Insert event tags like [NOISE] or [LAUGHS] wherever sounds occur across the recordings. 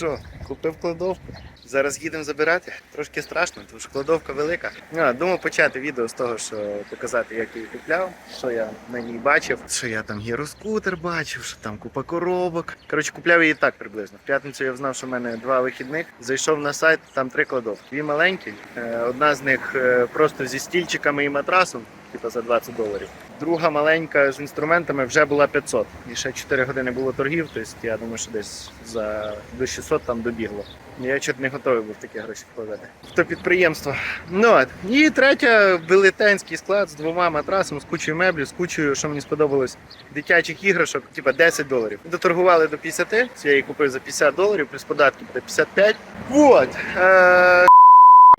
що, купив кладовку. Зараз їдемо забирати. Трошки страшно, тому що кладовка велика. А, думав почати відео з того, що показати, як її купляв, що я на ній бачив, що я там гіроскутер бачив, що там купа коробок. Коротше, купляв її так приблизно. В п'ятницю я знав, що в мене два вихідних. Зайшов на сайт, там три кладовки. Дві маленькі. Е, Одна з них е, просто зі стільчиками і матрасом, типу за 20 доларів. Друга маленька з інструментами вже була 500. І ще 4 години було торгів, тобто я думаю, що десь за до 600 там добігло. Я чого не готовий був такі гроші вкладати. То підприємство. Ну. І третя велетенський склад з двома матрасами, з кучою меблів, з кучою, що мені сподобалось, дитячих іграшок, типа 10 доларів. Доторгували до 50, це я її купив за 50 доларів, плюс податки буде 55. Вот.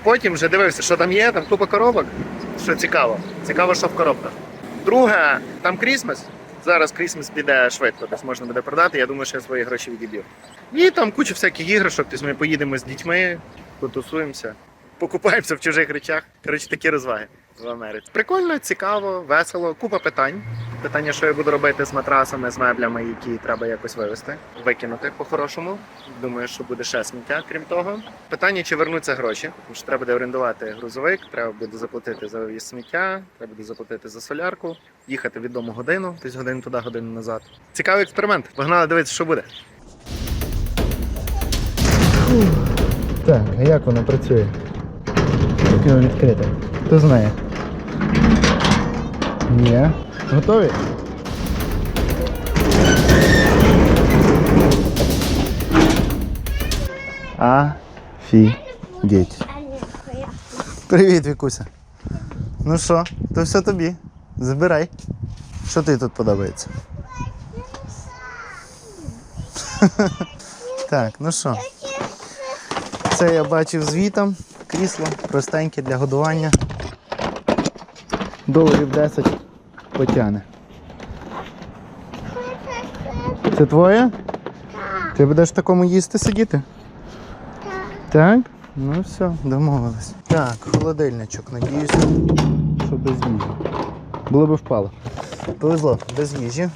Потім вже дивився, що там є, там купа коробок. Що цікаво. Цікаво, що в коробках. Друге, там Крісмас. Зараз Крісмас піде швидко, десь можна буде продати. Я думаю, що я свої гроші відіб'ю. І там куча всяких іграшок. Тобто ми поїдемо з дітьми, потусуємося, покупаємося в чужих речах. Коротше, такі розваги в Америці. Прикольно, цікаво, весело, купа питань. Питання, що я буду робити з матрасами, з меблями, які треба якось вивезти, викинути по-хорошому. Думаю, що буде ще сміття, крім того. Питання, чи вернуться гроші, тому що треба буде орендувати грузовик, треба буде заплатити за вивіз сміття, треба буде заплатити за солярку, їхати відому годину, тобто годину туди, годину назад. Цікавий експеримент. Погнали дивитися, що буде. Так, а як воно працює? Як відкрите? Хто знає? Є. Готові? Офігеть. Привіт, Вікуся. Ну що, то все тобі. Забирай. Що тобі тут подобається? [LAUGHS] так, ну що. Це я бачив звітом. Крісло простеньке для годування. Доларів 10 потягне. Це твоє? Ти будеш в такому їсти сидіти? Так? Ну все, домовились. Так, холодильничок, надіюсь, що без їжі. Було би впало. Повезло, без їжі.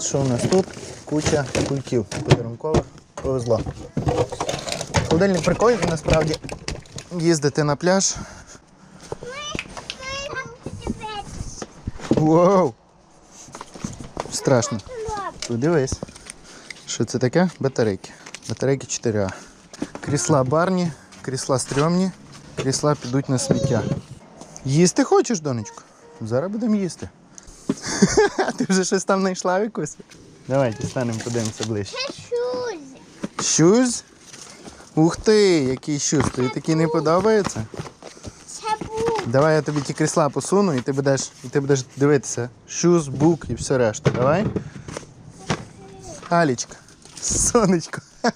Що у нас тут? Куча кульків подарункових. Повезло. Холодильник прикольний, насправді. Їздити на пляж. Воу! Страшно. Подивись. Що це таке? Батарейки. Батарейки 4А. Крісла барні, крісла стрьомні, крісла підуть на сміття. Їсти хочеш, донечко? Зараз будемо їсти. [LAUGHS] Ти вже щось там знайшла якусь? Давайте станемо, подивимося ближче. Щуз? Ух ти, який щуз. Тобі такий не подобається? Давай я тобі ті крісла посуну і ти будеш, і ти будеш дивитися. Щуз, бук і все решта. Давай. Алічка. Сонечко. [LAUGHS]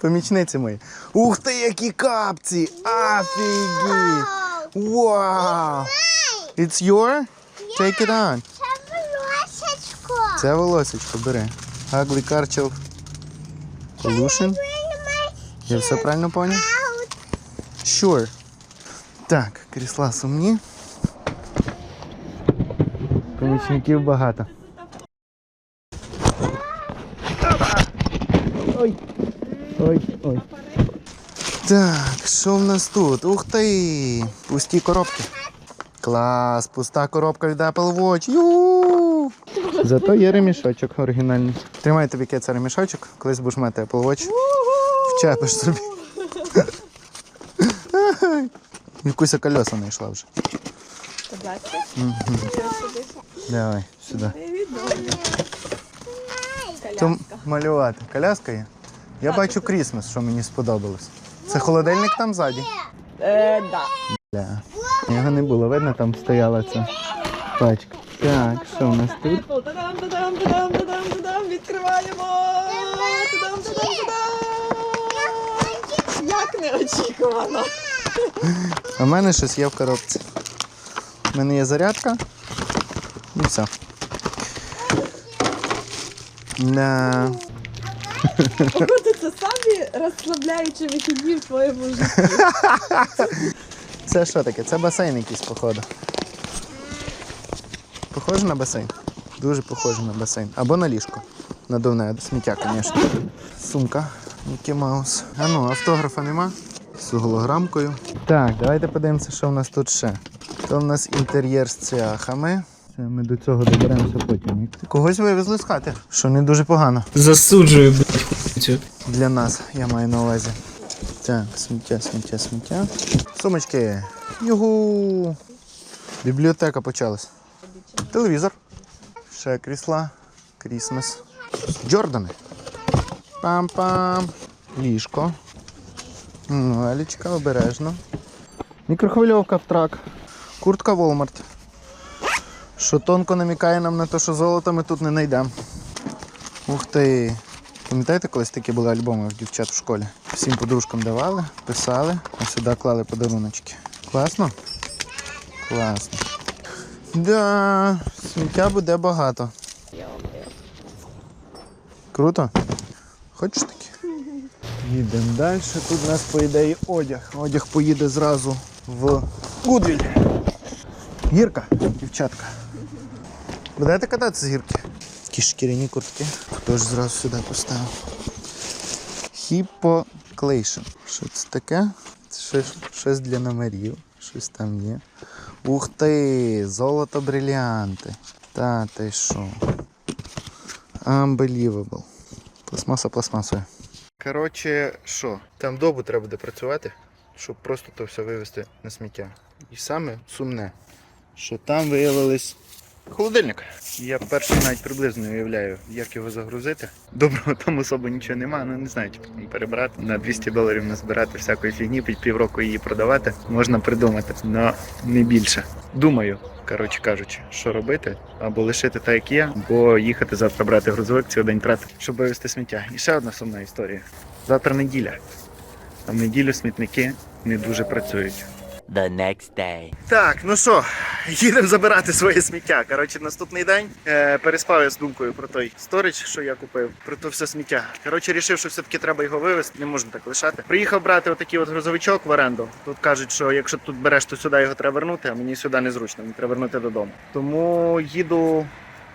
Помічниці мої. Ух ти, які капці! Офігеть! Вау! It's your? Take it on. Це волосечко, бери. Ugly Carchel Pollution. Я все правильно поняв? Sure. Так, крісла сумні. Помічників багато. Ой. Ой, ой. Так, що в нас тут? Ух ти! Пусті коробки. Клас, пуста коробка від Apple Watch. Ю! Зато є ремішочок оригінальний. Тримай тобі кеца ремішочок, колись будеш мати Apple Watch. Вчепиш собі. Якусь колеса знайшла вже. Давай, сюди. То малювати. Коляска є? Я бачу Крісмас, що мені сподобалось. Це холодильник там ззаді? Е, да. Бля. Його не було, видно, там стояла ця пачка. Так, що в нас тут? Та-дам, та-дам, та-дам, та-дам, та-дам, відкриваємо! Та-дам, та-дам, та-дам! Як неочікувано. [LAUGHS] У мене щось є в коробці. У мене є зарядка. І все. Да. Походу, це самі розслабляючі вихідні в твоєму житті. Це що таке? Це басейн якийсь, походу. Похоже на басейн? Дуже похоже на басейн. Або на ліжко. Надувне сміття, звісно. Сумка Мікі Маус. А ну, автографа нема? З голограмкою. Так, давайте подивимося, що в нас тут ще. Це у нас інтер'єр з цвяхами. Це ми до цього доберемося потім. Когось вивезли з хати, що не дуже погано. Засуджую, блядь. Для нас, я маю на увазі. Так, сміття, сміття, сміття. Сумочки. Югу. Бібліотека почалась. Телевізор. Ще крісла. Крісмес. Джордани. Пам-пам. Ліжко. Ну, Елічка, обережно. Мікрохвильовка в трак. Куртка Walmart. Що тонко намікає нам на те, що золото ми тут не знайдемо. Ух ти. Пам'ятаєте, колись такі були альбоми в дівчат в школі? Всім подружкам давали, писали, а сюди клали подаруночки. Класно? Класно. Да, сміття буде багато. Круто? Хочеш таке? Їдемо далі. Тут у нас, по ідеї, одяг. Одяг поїде зразу в Гудвіль. Гірка, дівчатка. Будете кататися з гірки? Такі шкіряні куртки. Хто ж зразу сюди поставив? Хіпоклейшн. Що це таке? Це щось, для номерів. Щось там є. Ух ти! Золото брилянти. Та ти що? Unbelievable. Пластмаса пластмасою. Коротше, що? Там добу треба буде працювати, щоб просто то все вивезти на сміття. І саме сумне, що там виявились Холодильник. Я перший навіть приблизно уявляю, як його загрузити. Доброго там особо нічого нема, ну не знаю, типу, перебирати на 200 доларів назбирати всякої фігні, під півроку її продавати. Можна придумати, але не більше. Думаю, коротше кажучи, що робити, або лишити так, як є, або їхати завтра брати грузовик, цілий день трати, щоб вивезти сміття. І ще одна сумна історія. Завтра неділя. А в неділю смітники не дуже працюють. The next day. Так, ну що, їдемо забирати своє сміття. Коротше, наступний день е, переспав я з думкою про той сторіч, що я купив, про то все сміття. Коротше, рішив, що все-таки треба його вивезти, не можна так лишати. Приїхав брати отакий от грузовичок в оренду. Тут кажуть, що якщо тут береш, то сюди його треба вернути, а мені сюди незручно, мені треба вернути додому. Тому їду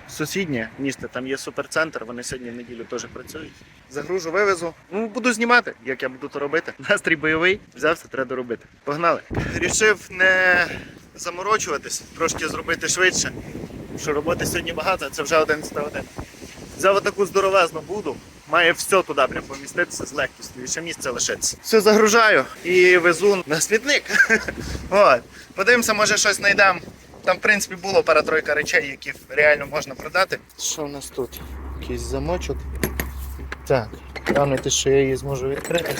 сусіднє місто, там є суперцентр, вони сьогодні в неділю теж працюють. Загружу, вивезу. Ну, буду знімати, як я буду то робити. [LAUGHS] Настрій бойовий, взявся, треба доробити. Погнали. Рішив не заморочуватись, трошки зробити швидше. Що роботи сьогодні багато, це вже 11 годин. Взяв отаку здоровезну буду. Має все туди прям поміститися з легкістю, і ще місце лишиться. Все загружаю і везу на смітник. [LAUGHS] От. Подивимося, може щось знайдемо. Там, в принципі, було пара-тройка речей, які реально можна продати. Що в нас тут? Якийсь замочок. Так, глянути, що я її зможу відкрити.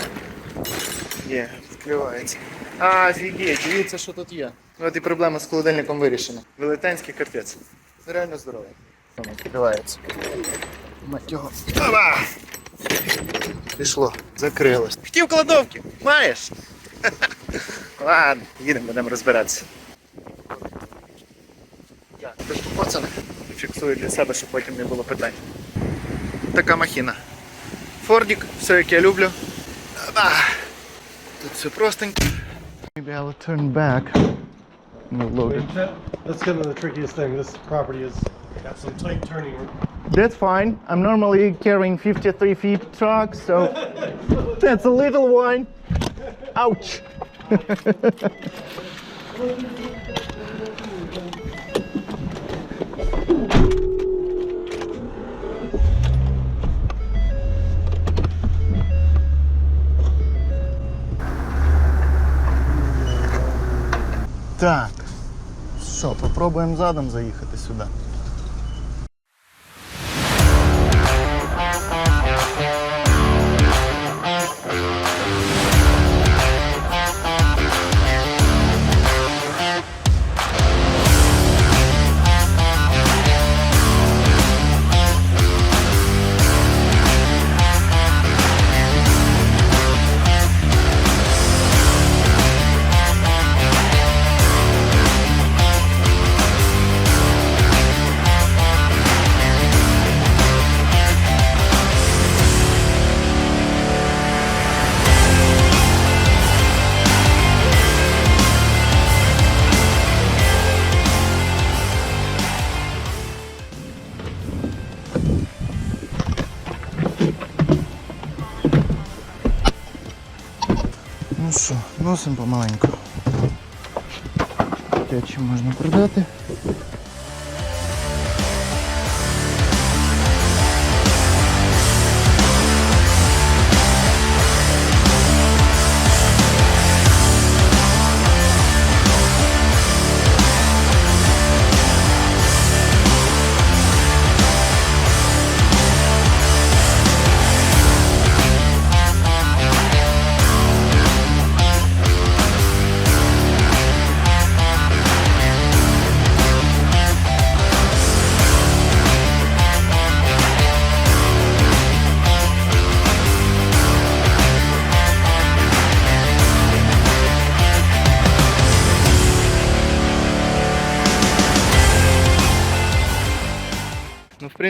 Є, відкривається. А, офігеть, дивіться, що тут є. Ну, От і проблема з холодильником вирішена. Велетенський капець. Реально здоровий. Відкривається. Мать його. Опа! Пішло, закрилось. Хотів кладовки, маєш? [LAUGHS] Ладно, їдемо, будемо розбиратися. Я теж попацане. Фіксую для себе, щоб потім не було питань. Така махіна. Фордік, все як я люблю. Опа! Тут все простенько. Maybe I'll turn back. No loaded. That, that's kind of the trickiest thing. This property has got some tight turning. That's fine. I'm normally carrying 53 feet truck, so [LAUGHS] that's a little one. Ouch. [LAUGHS] Так, що, попробуємо задом заїхати сюди. Що, помаленьку. помаленьку. чи можна продати.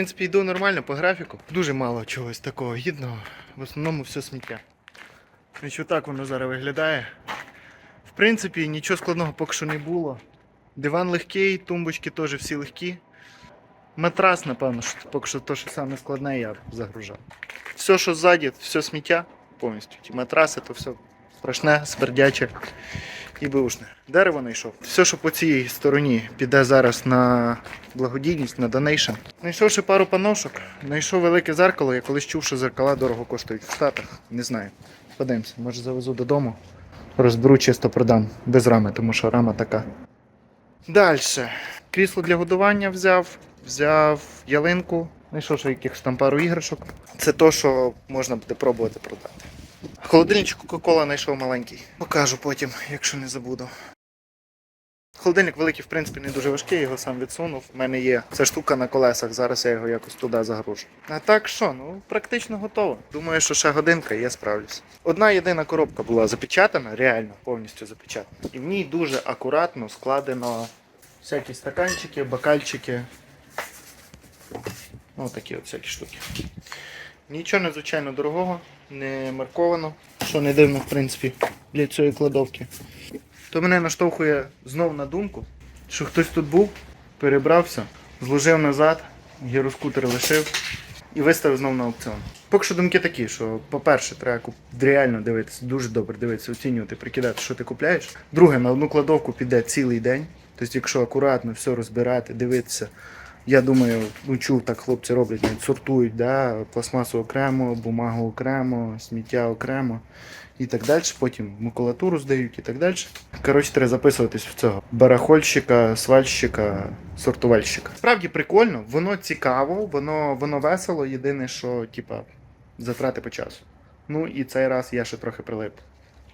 Принципі, йду нормально по графіку. Дуже мало чогось такого гідного. В основному все сміття. Що так воно зараз виглядає. В принципі, нічого складного поки що не було. Диван легкий, тумбочки теж всі легкі. Матрас, напевно, що поки що те, що саме складне, я загружав. Все, що ззаді, все сміття повністю. Ті матраси, то все страшне, смердяче і бушне. Дерево знайшов. Все, що по цій стороні піде зараз на благодійність, на донейшн. Знайшовши пару паношок, знайшов велике зеркало. Я колись чув, що зеркала дорого коштують в Штатах. Не знаю. Подивимося, може завезу додому. Розберу чисто продам без рами, тому що рама така. Далі. Крісло для годування взяв, взяв ялинку, знайшов ще якихось там пару іграшок. Це то, що можна буде пробувати продати. Холодильничок Кока-Кола знайшов маленький. Покажу потім, якщо не забуду. Холодильник великий, в принципі, не дуже важкий, його сам відсунув. У мене є ця штука на колесах, зараз я його якось туди загружу. А так що, ну практично готово. Думаю, що ще годинка і я справлюсь. Одна єдина коробка була запечатана, реально повністю запечатана. І в ній дуже акуратно складено всякі стаканчики, бокальчики. Ну, такі от всякі штуки. Нічого надзвичайно дорогого, не марковано, що не дивно, в принципі, для цієї кладовки. То мене наштовхує знов на думку, що хтось тут був, перебрався, зложив назад, гіроскутер лишив і виставив знов на аукціон. Поки що думки такі, що, по-перше, треба реально дивитися, дуже добре дивитися, оцінювати, прикидати, що ти купляєш. Друге, на одну кладовку піде цілий день. Тобто, якщо акуратно все розбирати, дивитися. Я думаю, ну чув, так хлопці роблять, навіть сортують, да, пластмасу окремо, бумагу окремо, сміття окремо і так далі. Потім макулатуру здають і так далі. Коротше, треба записуватись в цього барахольщика, свальщика, сортувальщика. Справді прикольно, воно цікаво, воно, воно весело. Єдине, що типа, затрати по часу. Ну і цей раз я ще трохи прилип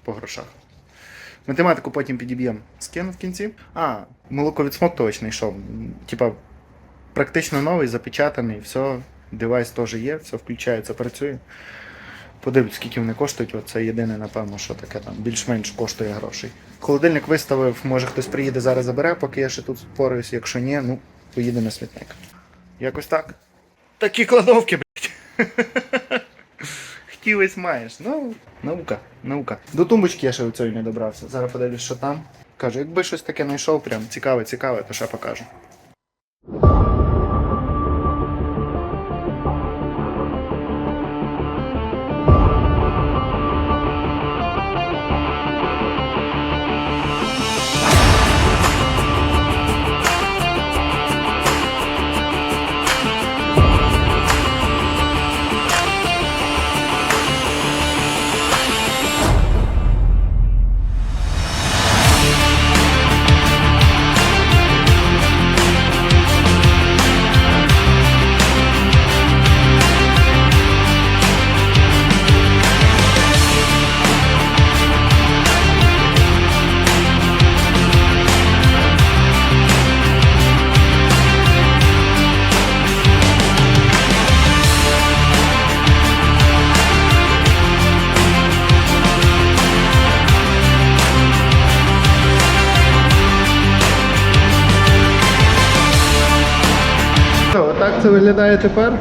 по грошах. Математику потім підіб'ємо. Скину в кінці. А, молоко відсмоктувач знайшов. М, Типа, практично новий, запечатаний, все, девайс теж є, все включається, працює. Подивлюсь, скільки вони коштують. Оце єдине, напевно, що таке там більш-менш коштує грошей. Холодильник виставив, може хтось приїде зараз забере, поки я ще тут спораюсь. Якщо ні, ну поїде на смітник. Якось так. Такі кладовки, блядь. [LAUGHS] Хотілось маєш. Ну, наука, наука. До тумбочки я ще цієї не добрався. Зараз подивлюсь, що там. Кажу, якби щось таке знайшов, прям цікаве, цікаве, то ще покажу. Виглядає тепер.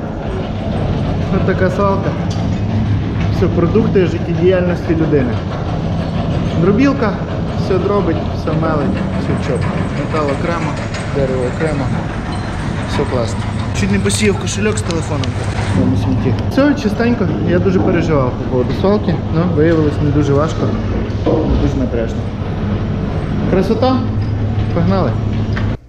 Ось така салка. Все, продукти життєдіяльності людини. Дробілка, все дробить, все мелить, все чітко. Метал окремо, дерево окремо. Все класно. Чуть не посіяв кошельок з телефоном. Все, чистенько, я дуже переживав по поводу свалки, але виявилось не дуже важко. смотрешно. Красота. Погнали.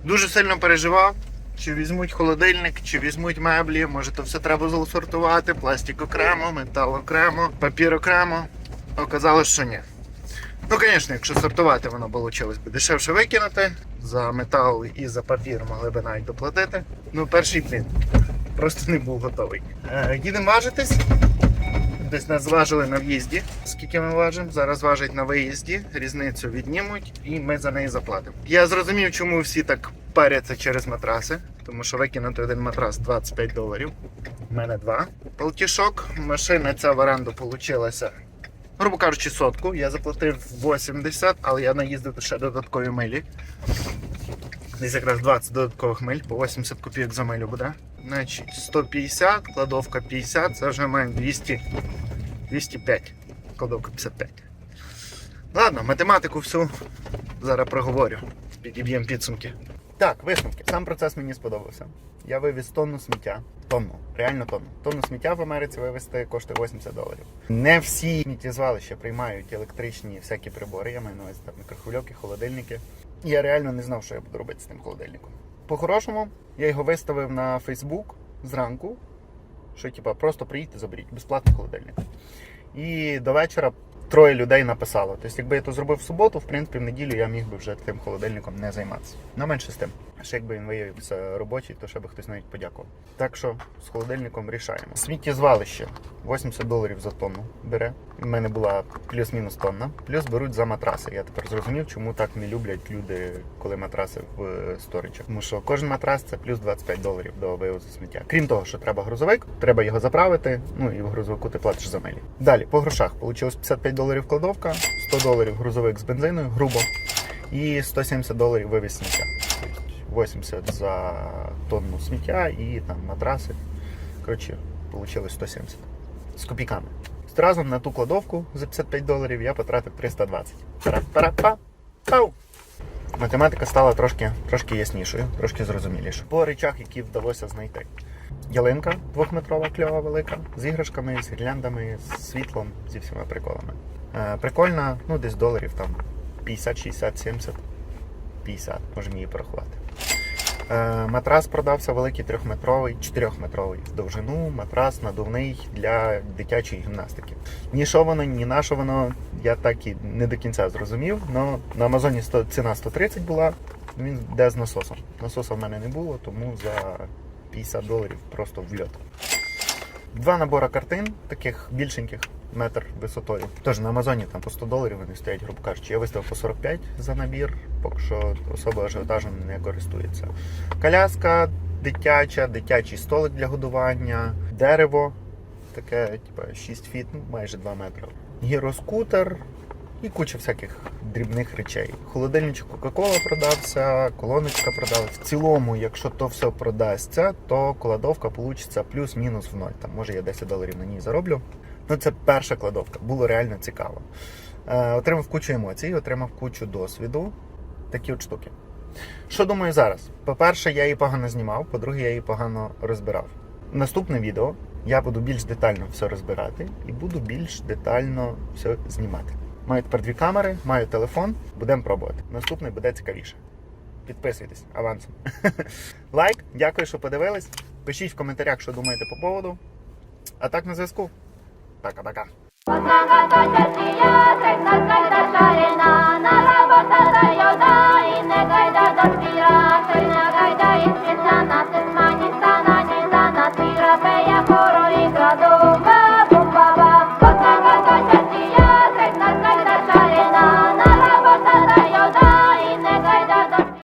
Дуже сильно переживав, чи візьмуть холодильник, чи візьмуть меблі. Може, то все треба засортувати, пластик окремо, метал окремо, папір окремо. Оказалось, що ні. Ну, звісно, якщо сортувати, воно вийшло би дешевше викинути. За метал і за папір могли б навіть доплатити. Ну, перший блін. Просто не був готовий. Е, їдемо важитись. Десь нас зважили на в'їзді. Скільки ми важимо? Зараз важать на виїзді, різницю віднімуть і ми за неї заплатимо. Я зрозумів, чому всі так паряться через матраси, тому що викинути один матрас 25 доларів. У мене два. Полтішок. Машина ця в оренду получилася. Грубо кажучи, сотку. Я заплатив 80, але я наїздив ще додаткові милі. Десь якраз 20 додаткових миль, по 80 копійок за милю буде. Значить, 150, кладовка 50, це вже маємо 200, 205, кладовка 55. Ладно, математику всю зараз проговорю. Підіб'ємо підсумки. Так, висновки. Сам процес мені сподобався. Я вивіз тонну сміття. Тонну, реально тонну. Тонну сміття в Америці вивезти коштує 80 доларів. Не всі сміттєзвалища приймають електричні всякі прибори. Я маю на увазі там мікрохвильовки, холодильники. Я реально не знав, що я буду робити з тим холодильником. По-хорошому, я його виставив на Фейсбук зранку, що типа просто приїдьте, заберіть, безплатний холодильник. І до вечора троє людей написало. Тобто, якби я то зробив в суботу, в принципі, в неділю я міг би вже тим холодильником не займатися. На менше з тим. Ще якби він виявився робочий, то ще би хтось навіть подякував. Так що з холодильником рішаємо. Сміттєзвалище 80 доларів за тонну бере. У мене була плюс-мінус тонна. Плюс беруть за матраси. Я тепер зрозумів, чому так не люблять люди, коли матраси в е, сторічах. Тому що кожен матрас це плюс 25 доларів до вивозу сміття. Крім того, що треба грузовик, треба його заправити. Ну і в грузовику ти платиш за милі. Далі по грошах Получилось 55 доларів кладовка, 100 доларів грузовик з бензиною, грубо, і 170 доларів вивіз сміття. Тобто 80 за тонну сміття і там матраси. Коротше, вийшло 170 з копійками. Разом на ту кладовку за 55 доларів я потратив 320. Пара-пара-па. Пау! Математика стала трошки, трошки яснішою, трошки зрозумілішою. По речах, які вдалося знайти. Ялинка двохметрова, кльова велика, з іграшками, з гірляндами, з світлом, зі всіма приколами. Е, прикольна, ну десь доларів там 50, 60, 70, 50, можемо її порахувати. Е, Матрас продався великий трьохметровий, чотирьохметровий в довжину, матрас надувний для дитячої гімнастики. Ні що воно, ні на що воно, я так і не до кінця зрозумів. Но на Амазоні 100, ціна 130 була, він йде з насосом. Насоса в мене не було, тому за 50 доларів просто в льот. Два набори картин, таких більшеньких, метр висотою. Тож на Амазоні там по 100 доларів вони стоять, грубо кажучи. Я виставив по 45 за набір, поки що особа ажіотажем не користується. Коляска дитяча, дитячий столик для годування, дерево, таке, типу, 6 фіт, ну, майже 2 метри. Гіроскутер і куча всяких дрібних речей. Холодильничок Кока-Кола продався, колоночка продалась. В цілому, якщо то все продасться, то кладовка получиться плюс-мінус в ноль. Там може я 10 доларів на ній зароблю. Ну це перша кладовка, було реально цікаво. Е, отримав кучу емоцій, отримав кучу досвіду. Такі от штуки. Що думаю зараз? По-перше, я її погано знімав, по-друге, я її погано розбирав. Наступне відео я буду більш детально все розбирати і буду більш детально все знімати. Маю тепер дві камери, маю телефон, будемо пробувати. Наступний буде цікавіше. Підписуйтесь авансом. [LAUGHS] Лайк, дякую, що подивились. Пишіть в коментарях, що думаєте по поводу. А так на зв'язку. Пока-пока.